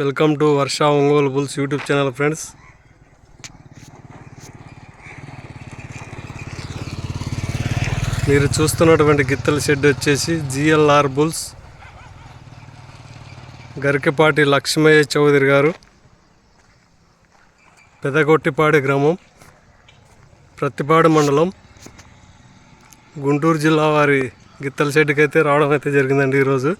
Welcome to Varsha Ongole bulls YouTube channel friends. మీరు చూస్తున్నటువంటి గిత్తల షెడ్ వచ్చేసి జిఎల్ఆర్ బుల్స్. గరికపాటి లక్ష్మయ్య చౌదరి గారు. పెదగొట్టిపాడి గ్రామం ప్రతిపాడు మండలం. గుంటూరు జిల్లా వారి గిత్తల షెడ్కి అయితే రావడం అయితే జరిగిందండి ఈరోజు.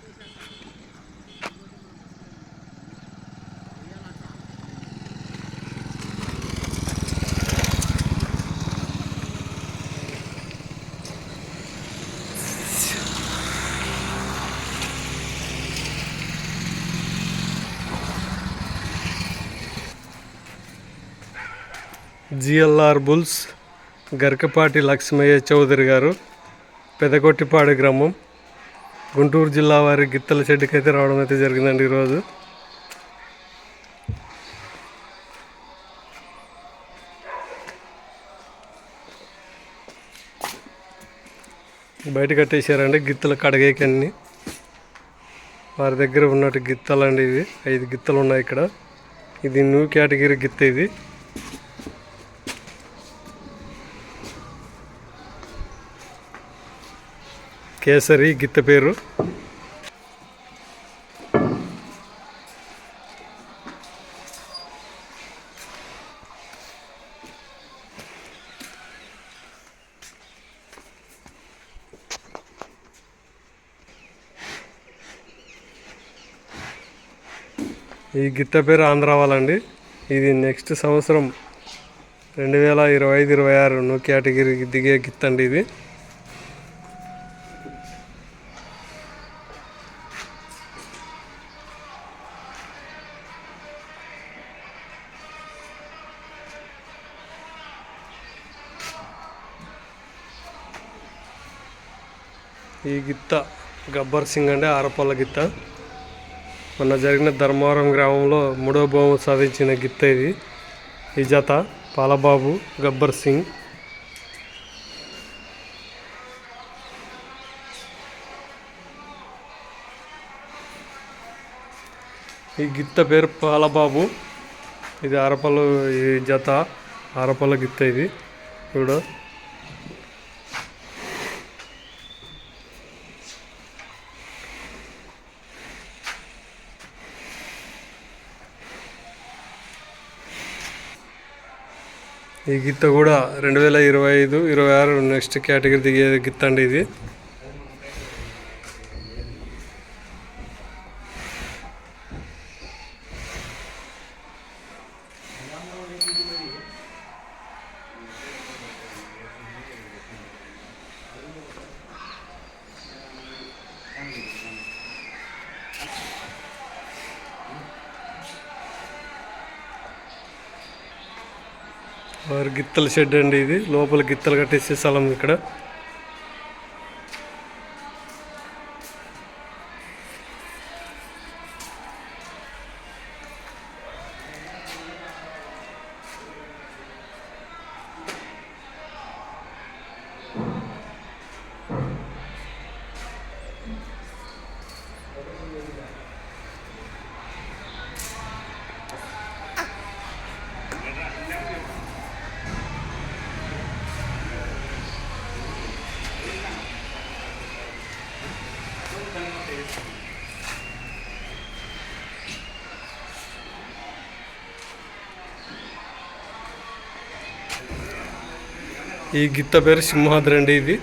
జిఎల్ఆర్ బుల్స్ గరికపాటి లక్ష్మయ్య చౌదరి గారు పెదకొట్టిపాడు గ్రామం గుంటూరు జిల్లా వారి గిత్తల చెడ్డుకి అయితే రావడం అయితే జరిగిందండి ఈరోజు. బయట కట్టేశారండి గిత్తలు కడగేకన్ని. వారి దగ్గర ఉన్నట్టు గిత్తలు అండి ఇవి. ఐదు గిత్తలు ఉన్నాయి ఇక్కడ. ఇది న్యూ కేటగిరీ గిత్త ఇది. కేసరి గిత్త పేరు. ఈ గిత్త పేరు ఆంధ్ర వాళ్ళండి. ఇది నెక్స్ట్ సంవత్సరం రెండు వేల ఇరవై ఐదు ఇరవై ఆరు నో కేటగిరీకి దిగే గిత్త అండి ఇది. ఈ గిత్త గబ్బర్ సింగ్ అంటే ఆరపల్ల గిత్త. మొన్న జరిగిన ధర్మవరం గ్రామంలో మూడో బహుమతి సాధించిన గిత్త ఇది. ఈ జత పాలబాబు గబ్బర్ సింగ్. ఈ గిత్త పేరు పాలబాబు. ఇది ఆరపల్లు ఈ జత ఆరపల్ల గిత్త ఇది. చూడు. ఈ గిత్త కూడా రెండు వేల ఇరవై ఐదు ఇరవై ఆరు నెక్స్ట్ కేటగిరీ దిగే గిత్త అండి ఇది. వారి గిత్తల షెడ్ అండి ఇది. లోపల గిత్తలు కట్టేసే స్థలం ఇక్కడ. ఈ గిత్త పేరు సింహాద్రి అండి ఇది.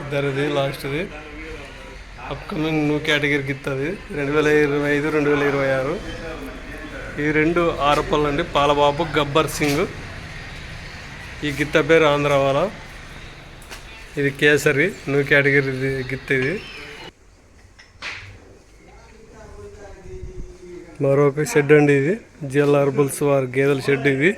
ఇద్దరిది లాస్ట్ది. అప్కమింగ్ న్యూ కేటగిరీ గిత్త అది. రెండు వేల ఇరవై ఐదు రెండు వేల ఇరవై ఆరు. ఈ రెండు ఆరపళ్ళు అండి. పాలబాబు గబ్బర్ సింగ్. ఈ గిత్త పేరు ఆంధ్ర వాళ్ళ ఇది కేసరి. న్యూ కేటగిరీ గిత్త ఇది. మరొక షెడ్ అండి ఇది జిఎల్ఆర్ అర్బుల్స్ వారి గేదెల షెడ్ ఇది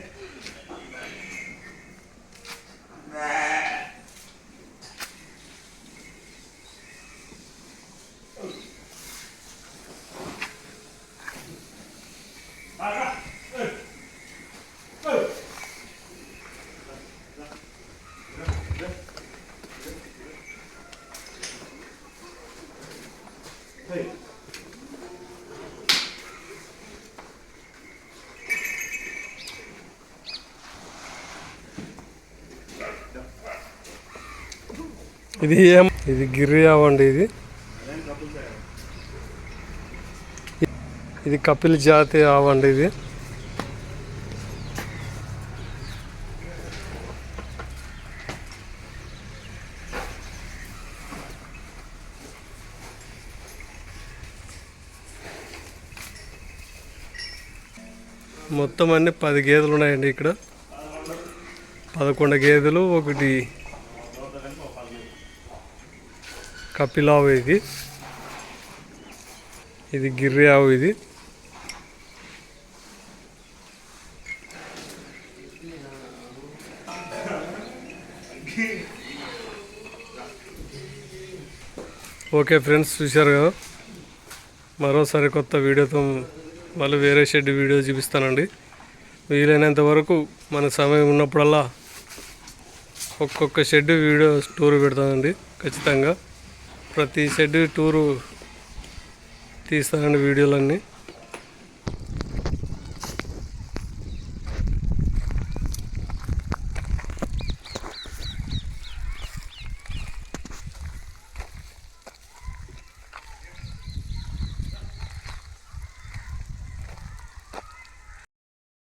Hey. ఇది ఏం ఇది గిర్రి అవ్వండి ఇది. ఇది కపిల్ జాతి ఆవండి ఇది. మొత్తం అన్ని పది గేదెలు ఉన్నాయండి ఇక్కడ. పదకొండు గేదెలు ఒకటి కపిలావు ఇది. ఇది గిర్రి ఆవు ఇది. ఓకే ఫ్రెండ్స్ చూశారు కదా? మరోసారి కొత్త వీడియోతో మళ్ళీ వేరే షెడ్ వీడియో చూపిస్తానండి. వీలైనంత వరకు మన సమయం ఉన్నప్పుడల్లా ఒక్కొక్క షెడ్ వీడియో స్టోరీ పెడతానండి ఖచ్చితంగా. ప్రతి షెడ్ టూరు తీస్తానండి వీడియోలన్నీ.